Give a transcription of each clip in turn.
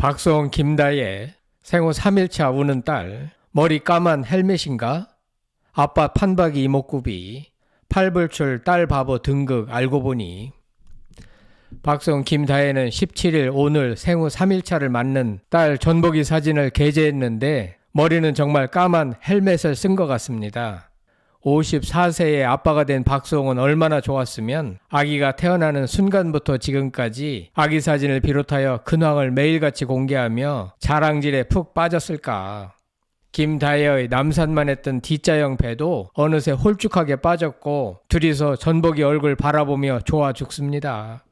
박수홍 김다혜 생후 3일차 우는 딸 머리 까만 헬멧인가? 아빠 판박이 이목구비 팔불출 딸 바보 등극 알고 보니 박수홍 김다혜는 17일 오늘 생후 3일차를 맞는 딸 전복이 사진을 게재했는데 머리는 정말 까만 헬멧을 쓴 것 같습니다. 54세의 아빠가 된 박수홍은 얼마나 좋았으면 아기가 태어나는 순간부터 지금까지 아기 사진을 비롯하여 근황을 매일같이 공개하며 자랑질에 푹 빠졌을까. 김다혜의 남산만 했던 D자형 배도 어느새 홀쭉하게 빠졌고 둘이서 전복이 얼굴 바라보며 좋아 죽습니다.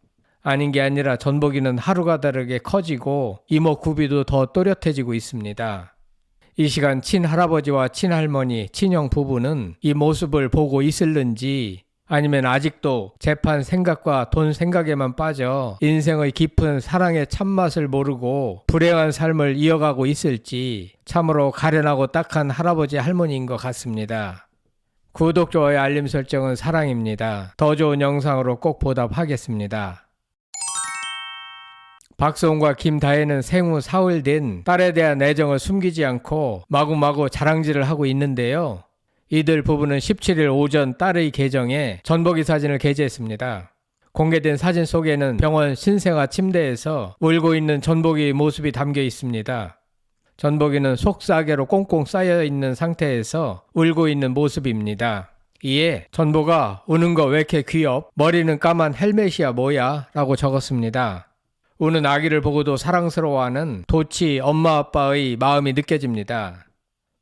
아닌 게 아니라 전복이는 하루가 다르게 커지고 이목 구비도 더 또렷해지고 있습니다. 이 시간 친할아버지와 친할머니, 친형 부부는 이 모습을 보고 있을는지 아니면 아직도 재판 생각과 돈 생각에만 빠져 인생의 깊은 사랑의 참맛을 모르고 불행한 삶을 이어가고 있을지 참으로 가련하고 딱한 할아버지 할머니인 것 같습니다. 구독, 좋아요, 알림 설정은 사랑입니다. 더 좋은 영상으로 꼭 보답하겠습니다. 박수홍과 김다혜는 생후 사흘 된 딸에 대한 애정을 숨기지 않고 마구마구 자랑질을 하고 있는데요. 이들 부부는 17일 오전 딸의 계정에 전복이 사진을 게재했습니다. 공개된 사진 속에는 병원 신생아 침대에서 울고 있는 전복이 모습이 담겨 있습니다. 전복이는 속싸개로 꽁꽁 쌓여 있는 상태에서 울고 있는 모습입니다. 이에 전복아 우는 거 왜 이렇게 귀엽? 머리는 까만 헬멧이야 뭐야? 라고 적었습니다. 우는 아기를 보고도 사랑스러워하는 도치 엄마 아빠의 마음이 느껴집니다.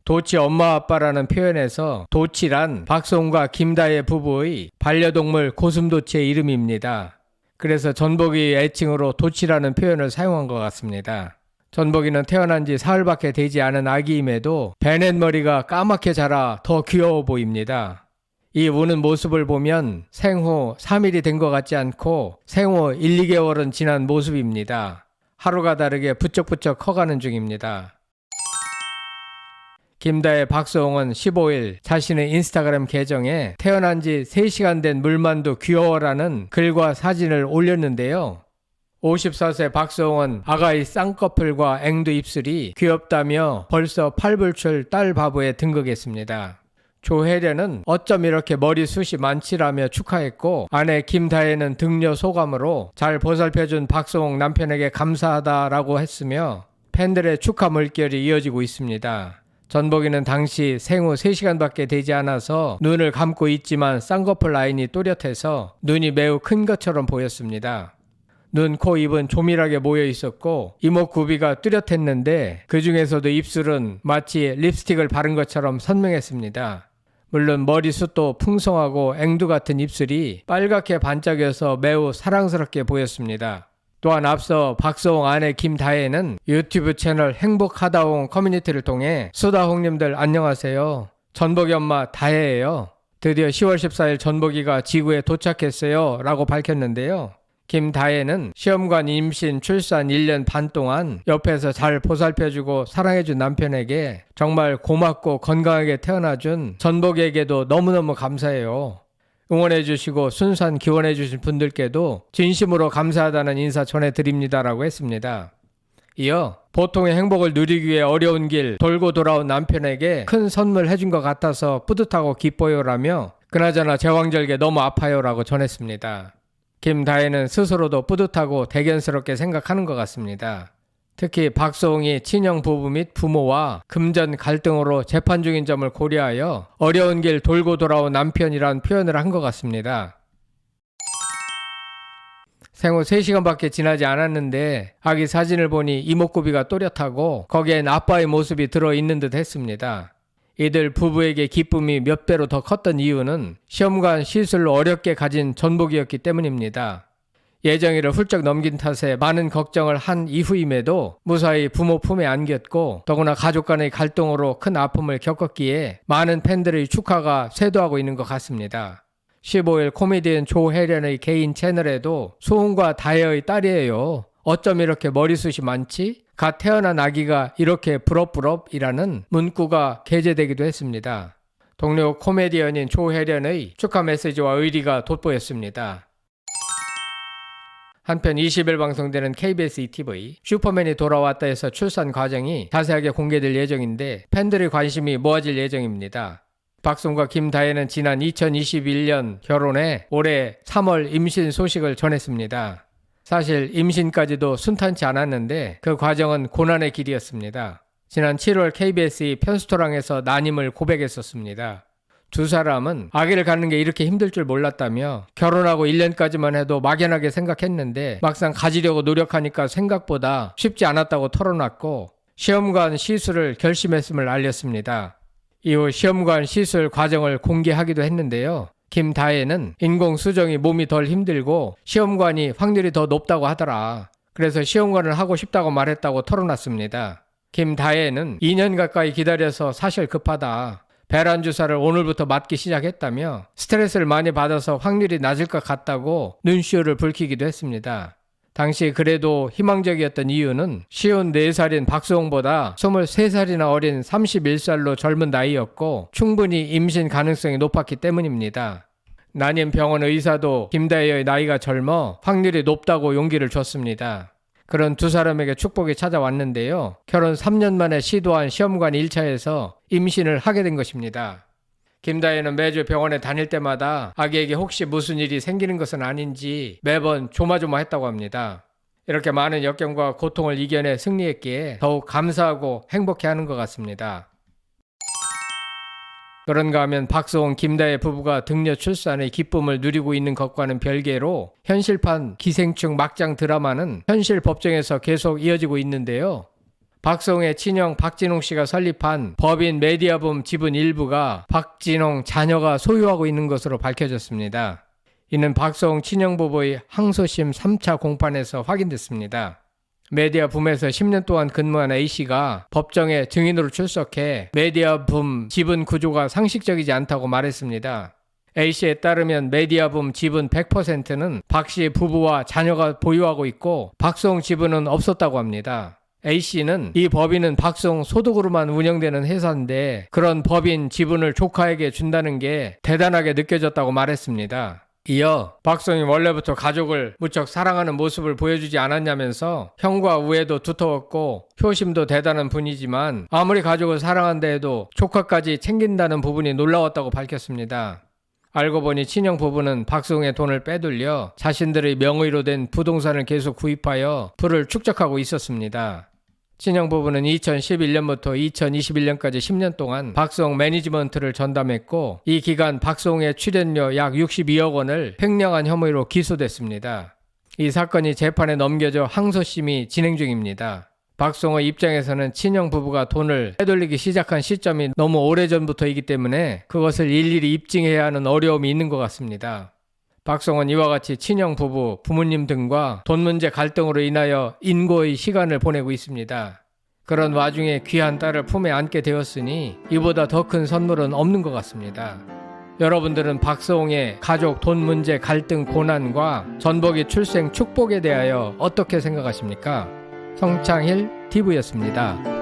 도치 엄마 아빠라는 표현에서 도치란 박성과 김다혜 부부의 반려동물 고슴도치의 이름입니다. 그래서 전복이 애칭으로 도치라는 표현을 사용한 것 같습니다. 전복이는 태어난 지 사흘밖에 되지 않은 아기임에도 베넷 머리가 까맣게 자라 더 귀여워 보입니다. 이 우는 모습을 보면 생후 3일이 된 것 같지 않고 생후 1, 2개월은 지난 모습입니다. 하루가 다르게 부쩍부쩍 커가는 중입니다. 김다혜 박수홍은 15일 자신의 인스타그램 계정에 태어난 지 3시간 된 물만두 귀여워라는 글과 사진을 올렸는데요. 54세 박수홍은 아가의 쌍꺼풀과 앵두 입술이 귀엽다며 벌써 팔불출 딸 바보에 등극했습니다. 조혜련은 어쩜 이렇게 머리숱이 많지라며 축하했고 아내 김다혜는 등려 소감으로 잘 보살펴준 박수홍 남편에게 감사하다라고 했으며 팬들의 축하 물결이 이어지고 있습니다. 전복이는 당시 생후 3시간밖에 되지 않아서 눈을 감고 있지만 쌍꺼풀 라인이 또렷해서 눈이 매우 큰 것처럼 보였습니다. 눈, 코, 입은 조밀하게 모여 있었고 이목구비가 뚜렷했는데 그 중에서도 입술은 마치 립스틱을 바른 것처럼 선명했습니다. 물론 머리숱도 풍성하고 앵두 같은 입술이 빨갛게 반짝여서 매우 사랑스럽게 보였습니다. 또한 앞서 박서홍 아내 김다혜는 유튜브 채널 행복하다홍 커뮤니티를 통해 수다홍님들 안녕하세요. 전복이 엄마 다혜예요. 드디어 10월 14일 전복이가 지구에 도착했어요. 라고 밝혔는데요. 김다혜는 시험관 임신 출산 1년 반 동안 옆에서 잘 보살펴주고 사랑해준 남편에게 정말 고맙고 건강하게 태어나준 전복에게도 너무너무 감사해요. 응원해주시고 순산 기원해주신 분들께도 진심으로 감사하다는 인사 전해드립니다라고 했습니다. 이어 보통의 행복을 누리기 위해 어려운 길 돌고 돌아온 남편에게 큰 선물 해준 것 같아서 뿌듯하고 기뻐요라며 그나저나 제왕절개 너무 아파요라고 전했습니다. 김다혜는 스스로도 뿌듯하고 대견스럽게 생각하는 것 같습니다. 특히 박소홍이 친형 부부 및 부모와 금전 갈등으로 재판 중인 점을 고려하여 어려운 길 돌고 돌아온 남편이란 표현을 한 것 같습니다. 생후 3시간밖에 지나지 않았는데 아기 사진을 보니 이목구비가 또렷하고 거기엔 아빠의 모습이 들어있는 듯 했습니다. 이들 부부에게 기쁨이 몇 배로 더 컸던 이유는 시험관 시술로 어렵게 가진 전복이었기 때문입니다. 예정일을 훌쩍 넘긴 탓에 많은 걱정을 한 이후임에도 무사히 부모 품에 안겼고 더구나 가족 간의 갈등으로 큰 아픔을 겪었기에 많은 팬들의 축하가 쇄도하고 있는 것 같습니다. 15일 코미디언 조혜련의 개인 채널에도 소은과 다혜의 딸이에요. 어쩜 이렇게 머리숱이 많지? 갓 태어난 아기가 이렇게 부럽부럽이라는 문구가 게재되기도 했습니다. 동료 코미디언인 조혜련의 축하 메시지와 의리가 돋보였습니다. 한편 20일 방송되는 KBS ETV 슈퍼맨이 돌아왔다 해서 출산 과정이 자세하게 공개될 예정인데 팬들의 관심이 모아질 예정입니다. 박송과 김다혜는 지난 2021년 결혼해 올해 3월 임신 소식을 전했습니다. 사실 임신까지도 순탄치 않았는데 그 과정은 고난의 길이었습니다. 지난 7월 KBS 편스토랑에서 난임을 고백했었습니다. 두 사람은 아기를 갖는 게 이렇게 힘들 줄 몰랐다며 결혼하고 1년까지만 해도 막연하게 생각했는데 막상 가지려고 노력하니까 생각보다 쉽지 않았다고 털어놨고 시험관 시술을 결심했음을 알렸습니다. 이후 시험관 시술 과정을 공개하기도 했는데요. 김다혜는 인공 수정이 몸이 덜 힘들고 시험관이 확률이 더 높다고 하더라. 그래서 시험관을 하고 싶다고 말했다고 털어놨습니다. 김다혜는 2년 가까이 기다려서 사실 급하다. 배란 주사를 오늘부터 맞기 시작했다며 스트레스를 많이 받아서 확률이 낮을 것 같다고 눈시울을 붉히기도 했습니다. 당시 그래도 희망적이었던 이유는 시온 4살인 박수홍보다 23살이나 어린 31살로 젊은 나이였고 충분히 임신 가능성이 높았기 때문입니다. 난임 병원 의사도 김다혜의 나이가 젊어 확률이 높다고 용기를 줬습니다. 그런 두 사람에게 축복이 찾아왔는데요. 결혼 3년 만에 시도한 시험관 1차에서 임신을 하게 된 것입니다. 김다혜는 매주 병원에 다닐 때마다 아기에게 혹시 무슨 일이 생기는 것은 아닌지 매번 조마조마했다고 합니다. 이렇게 많은 역경과 고통을 이겨내 승리했기에 더욱 감사하고 행복해 하는 것 같습니다. 그런가 하면 박수홍 김다혜 부부가 등려 출산의 기쁨을 누리고 있는 것과는 별개로 현실판 기생충 막장 드라마는 현실 법정에서 계속 이어지고 있는데요. 박성의 친형 박진홍 씨가 설립한 법인 메디아붐 지분 일부가 박진홍 자녀가 소유하고 있는 것으로 밝혀졌습니다. 이는 박성 친형 부부의 항소심 3차 공판에서 확인됐습니다. 메디아붐에서 10년 동안 근무한 A씨가 법정에 증인으로 출석해 메디아붐 지분 구조가 상식적이지 않다고 말했습니다. A씨에 따르면 메디아붐 지분 100%는 박씨 부부와 자녀가 보유하고 있고 박송 지분은 없었다고 합니다. A씨는 이 법인은 박송 소득으로만 운영되는 회사인데 그런 법인 지분을 조카에게 준다는 게 대단하게 느껴졌다고 말했습니다. 이어 박성이 원래부터 가족을 무척 사랑하는 모습을 보여주지 않았냐면서 형과 우애도 두터웠고 효심도 대단한 분이지만 아무리 가족을 사랑한다 해도 조카까지 챙긴다는 부분이 놀라웠다고 밝혔습니다. 알고 보니 친형 부부는 박성의 돈을 빼돌려 자신들의 명의로 된 부동산을 계속 구입하여 부를 축적하고 있었습니다. 친형 부부는 2011년부터 2021년까지 10년 동안 박수홍 매니지먼트를 전담했고 이 기간 박수홍의 출연료 약 62억 원을 횡령한 혐의로 기소됐습니다. 이 사건이 재판에 넘겨져 항소심이 진행 중입니다. 박송의 입장에서는 친형 부부가 돈을 빼돌리기 시작한 시점이 너무 오래전부터이기 때문에 그것을 일일이 입증해야 하는 어려움이 있는 것 같습니다. 박성원 이와 같이 친형 부부, 부모님 등과 돈 문제 갈등으로 인하여 인고의 시간을 보내고 있습니다. 그런 와중에 귀한 딸을 품에 안게 되었으니 이보다 더 큰 선물은 없는 것 같습니다. 여러분들은 박성홍의 가족 돈 문제 갈등 고난과 전복이 출생 축복에 대하여 어떻게 생각하십니까? 성창일 TV였습니다.